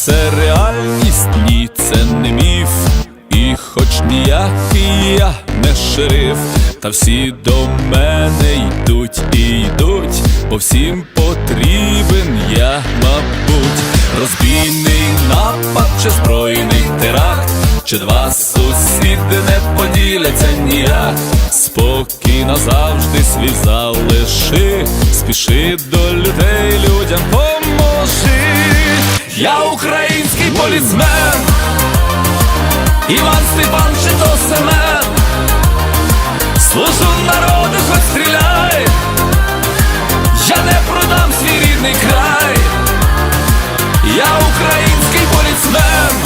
це реальність, ні, це не міф. І хоч ніякий я не шериф, та всі до мене йдуть і йдуть, бо всім потрібен я, мабуть, розбійний напад чи збройний теракт, чи два сусіди не поділяться ніяк. Спокійно завжди свій залиши, спіши до людей, людям. Я український полісмен. Іван Степан чи то Семен? Служу народу, хоч стріляй. Я не продам свій рідний край. Я український поліцмен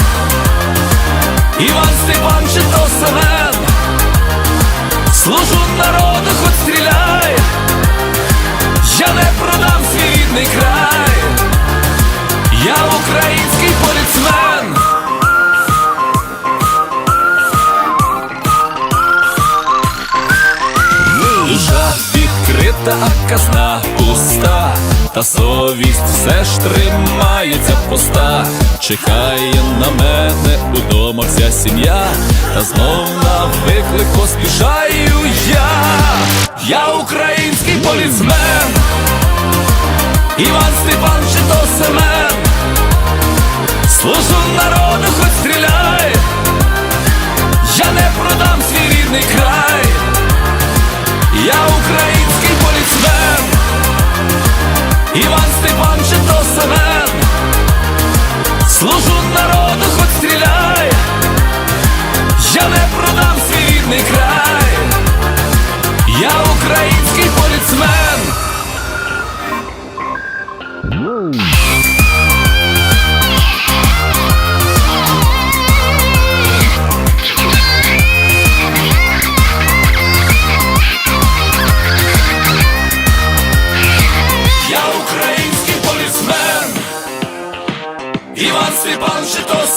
Іван Степан чи то Семен? Служу народу, хоч стріляй. Я не продам відкрита, а казна пуста, та совість все ж тримається поста, чекає на мене удома вся сім'я, та знов на виклик поспішаю я, я український полісмен, Іван Степан чи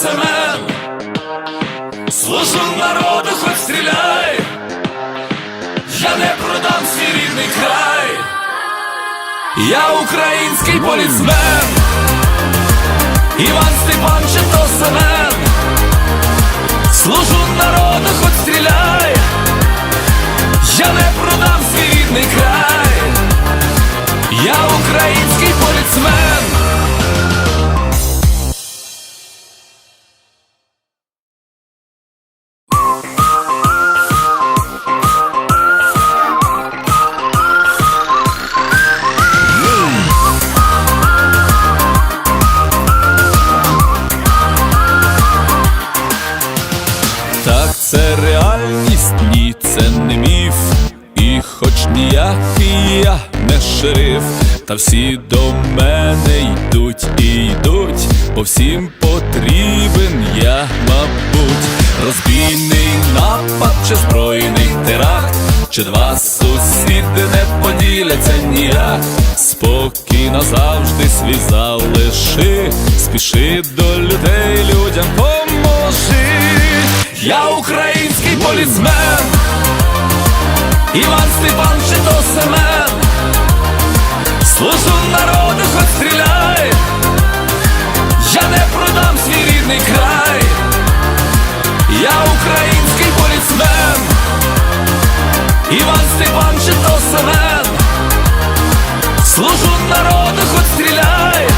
Семен Служу народу, хоч стріляй. Я не продам свій рідний край. Я український полісмен. Іван Степан то Семен Служу народу, хоч стріляй. Я не продам свій рідний край. Я український поліцмен це реальність, ні, це не міф. І хоч ніякий я не шериф, та всі до мене йдуть і йдуть, бо всім потрібен я, мабуть, розбійний напад чи збройний теракт, чи два сусіди не поділяться ніяк. Спокійно завжди свій залиши, спіши до людей, людям поможи. Я український полісмен. Іван Степан чи то Семен. Служу народу, хоч стріляй. Я не продам свій рідний край. Я український поліцмен Іван Степан чи то Семен. Служу народу, хоч стріляй